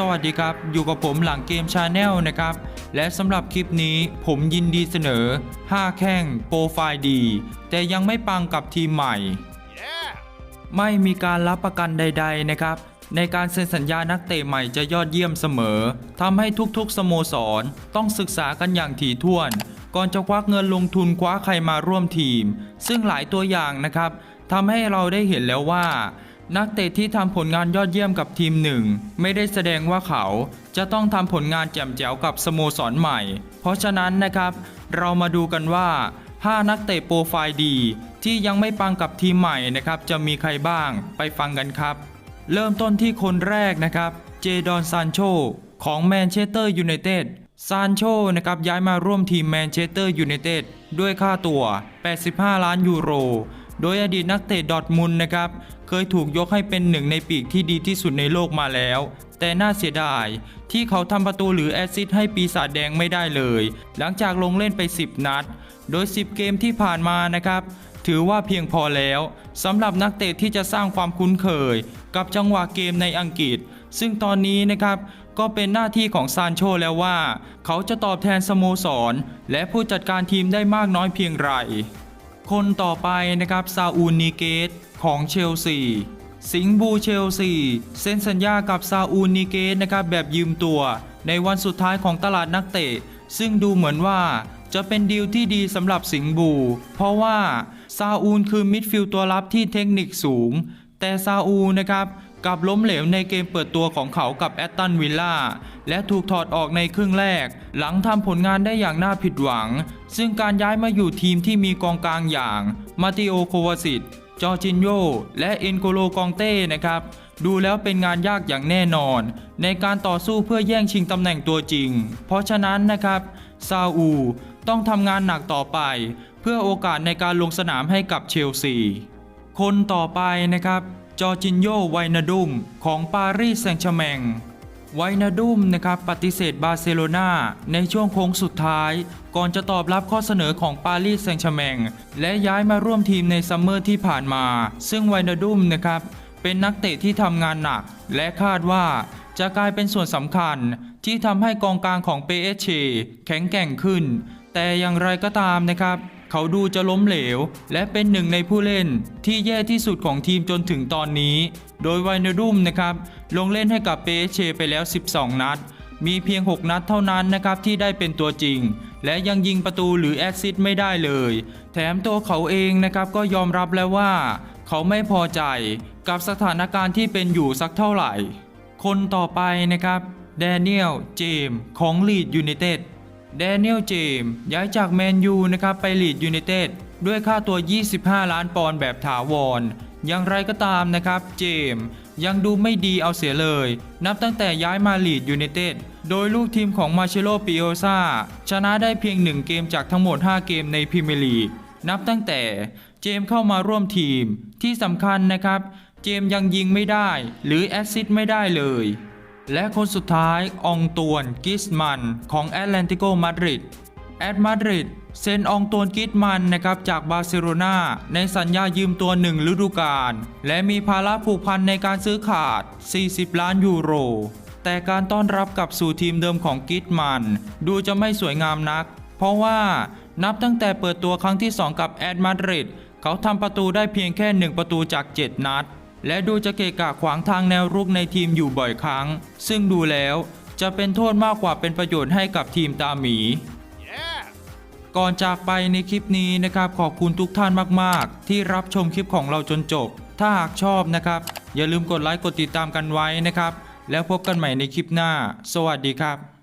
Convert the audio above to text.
สวัสดีครับ อยู่กับผมหลังเกมชาแนลนะครับ และสำหรับคลิปนี้ผมยินดีเสนอ 5 แข้งโปรไฟล์ดี แต่ยังไม่ปังกับทีมใหม่ไม่มีการรับประกันใด ๆ นะครับ ในการเซ็นสัญญานักเตะใหม่จะยอดเยี่ยมเสมอทำให้ทุกๆ สโมสร ต้องศึกษากันอย่างถี่ถ้วน ก่อนจะควักเงินลงทุนคว้าใครมาร่วมทีม ซึ่งหลายตัวอย่างนะครับทำให้เราได้เห็นแล้วว่า นักเตะที่ทำผลงานยอดเยี่ยมกับทีมหนึ่ง ไม่ได้แสดงว่าเขาจะต้องทำผลงานแจ่มแจ๋วกับสโมสรใหม่ เพราะฉะนั้นนะครับ เรามาดูกันว่า 5 นักเตะโปรไฟล์ดี ที่ยังไม่ปังกับทีมใหม่นะครับ จะมีใครบ้างไปฟังกันครับ เริ่มต้นที่คนแรกนะครับ เจดอนซานโชของแมนเชสเตอร์ยูไนเต็ดซานโชนะครับย้ายมาร่วมทีมแมนเชสเตอร์ยูไนเต็ดด้วยค่าตัว 85 ล้านยูโร โดยอดีตนักเตะดอทมุนนะครับ เคยถูกยกให้เป็นหนึ่งในปีกที่ดีที่สุดในโลกมาแล้ว แต่น่าเสียดาย ที่เขาทำประตูหรือแอซิสต์ให้ปีศาจแดงไม่ได้เลย หลังจากลงเล่นไป 10 นัด โดย 10 เกมที่ผ่านมานะครับ ถือว่าเพียงพอแล้วสำหรับนักเตะที่จะสร้างความคุ้นเคย กับจังหวะเกมในอังกฤษ ซึ่งตอนนี้นะครับก็เป็นหน้าที่ของซานโชแล้วว่า เขาจะตอบแทนสโมสร และผู้จัดการทีมได้มากน้อยเพียงไร คนต่อไปนะครับซาอูลนีเกตของเชลซีสิงห์บูเชลซีเซ็นสัญญากับซาอูลนีเกตนะครับแบบยืมตัว ในวันสุดท้ายของตลาดนักเตะ ซึ่งดูเหมือนว่าจะเป็นดีลที่ดีสำหรับสิงห์บู เพราะว่าซาอูลคือมิดฟิลด์ตัวรับที่เทคนิคสูง แต่ซาอูลนะครับ กลับล้มเหลวในเกมเปิดตัวของเขากับแอตตันวิลล่าและถูกถอดออกในครึ่งแรก หลังทำผลงานได้อย่างน่าผิดหวัง ซึ่งการย้ายมาอยู่ทีมที่มีกองกลางอย่างมาติโอโควาซิตจอร์จินโยและเอ็นโกโลกองเต้นะครับ ดูแล้วเป็นงานยากอย่างแน่นอน ในการต่อสู้เพื่อแย่งชิงตำแหน่งตัวจริง เพราะฉะนั้นนะครับซาอูต้องทำงานหนักต่อไป เพื่อโอกาสในการลงสนามให้กับเชลซี คนต่อไปนะครับ จอจินโยไวนาดุมของปารีสแซงต์แชร์แมงไวนาดุมนะครับปฏิเสธบาร์เซโลนาในช่วงโค้งสุดท้าย ก่อนจะตอบรับข้อเสนอของปารีสแซงต์แชร์แมงและย้ายมาร่วมทีมในซัมเมอร์ที่ผ่านมา ซึ่งไวนาดุมนะครับเป็นนักเตะที่ทำงานหนัก และคาดว่าจะกลายเป็นส่วนสำคัญที่ทำให้กองกลางของเปเอชแข็งแกร่งขึ้น แต่อย่างไรก็ตามนะครับ เขาดูจะล้มเหลว และเป็นหนึ่งในผู้เล่นที่แย่ที่สุดของทีมจนถึงตอนนี้ โดยไวนาดุมนะครับ ลงเล่นให้กับเปเชไปแล้ว 12 นัด มีเพียง 6 นัดเท่านั้นนะครับที่ได้เป็นตัวจริง และยังยิงประตูหรือแอสซิสต์ไม่ได้เลย แถมตัวเขาเองนะครับก็ยอมรับแล้วว่า เขาไม่พอใจกับสถานการณ์ที่เป็นอยู่สักเท่าไหร่ คนต่อไปนะครับแดเนียล เจมส์ของลีดยูไนเต็ด แดเนียลเจมส์ย้ายจากแมนยูนะครับไปลีดยูไนเต็ดด้วยค่าตัว 25 ล้านปอนด์แบบถาวร อย่างไรก็ตามนะครับ เจมส์ยังดูไม่ดีเอาเสียเลย นับตั้งแต่ย้ายมาลีดยูไนเต็ดโดยลูกทีมของมาเชโลปิโอซาชนะได้เพียง 1 เกมจากทั้งหมด 5 เกมในพรีเมียร์ลีกนับตั้งแต่เจมส์เข้ามาร่วมทีมที่สำคัญนะครับ เจมส์ยังยิงไม่ได้ หรือแอสซิสไม่ได้เลย และคนสุดท้ายองตวนกิสมันของแอตแลนติโกมาดริดแอตมาดริดเซ็นองตวนกิสมันนะครับจากบาร์เซโลนาในสัญญายืมตัวหนึ่งฤดูกาลและมีภาระผูกพันในการซื้อขาด 40 ล้านยูโร แต่การต้อนรับกลับสู่ทีมเดิมของกิสมัน ดูจะไม่สวยงามนัก เพราะว่านับตั้งแต่เปิดตัวครั้งที่ 2 กับแอตมาดริดเขาทำประตูได้เพียงแค่ 1 ประตูจาก 7 นัด และดูจะเกะกะขวางทางแนวรุกในทีมอยู่บ่อยครั้ง ซึ่งดูแล้วจะเป็นโทษมากกว่าเป็นประโยชน์ให้กับทีมตาหมีก่อนจากไปในคลิปนี้นะครับขอบคุณทุกท่านมากๆ ที่รับชมคลิปของเราจนจบ ถ้าหากชอบนะครับ อย่าลืมกดไลค์กดติดตามกันไว้นะครับ แล้วพบกันใหม่ในคลิปหน้า สวัสดีครับ